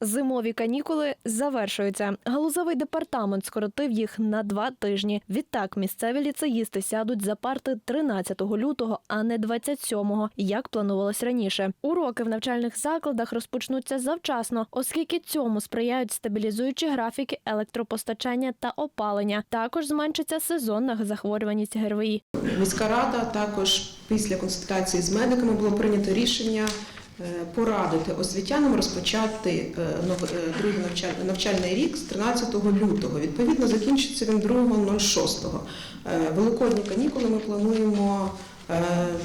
Зимові канікули завершуються. Галузовий департамент скоротив їх на два тижні. Відтак місцеві ліцеїсти сядуть за парти 13 лютого, а не 27-го, як планувалось раніше. Уроки в навчальних закладах розпочнуться завчасно, оскільки цьому сприяють стабілізуючі графіки електропостачання та опалення. Також зменшиться сезонна захворюваність ГРВІ. Міська рада також після консультації з медиками було прийнято рішення порадити освітянам розпочати е, е, другий навчаль- навчальний рік з 13 лютого. Відповідно, закінчиться він 2.06. Е, Великодні канікули ми плануємо е,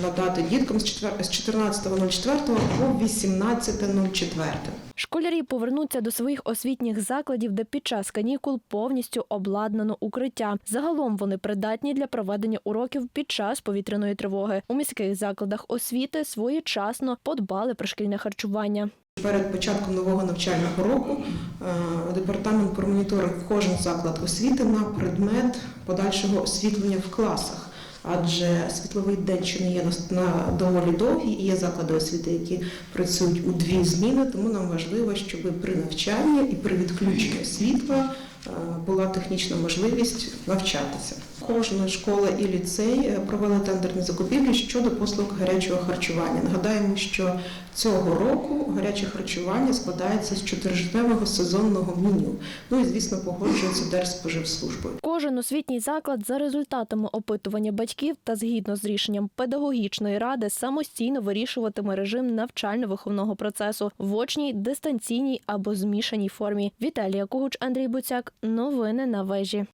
надати діткам з четвер- з 14.04 по 18.04. Школярі повернуться до своїх освітніх закладів, де під час канікул повністю обладнано укриття. Загалом вони придатні для проведення уроків під час повітряної тривоги. У міських закладах освіти своєчасно подбали про шкільне харчування. Перед початком нового навчального року е, департамент промоніторив кожен заклад освіти на предмет подальшого освітлення в класах. Адже світловий день ще не є на доволі довгий, і є заклади освіти, які працюють у дві зміни, тому нам важливо, щоб при навчанні і при відключенні світла е, була технічна можливість навчатися. Кожна школа і ліцей е, провели тендерні закупівлі щодо послуг гарячого харчування. Нагадаємо, що цього року гаряче харчування складається з чотирижневого сезонного меню. Ну і звісно погоджується Держспоживслужбою. Кожен освітній заклад за результатами опитування батьків та згідно з рішенням педагогічної ради самостійно вирішуватиме режим навчально-виховного процесу в очній, дистанційній або змішаній формі. Віталія Когуч, Андрій Буцяк. Новини на вежі.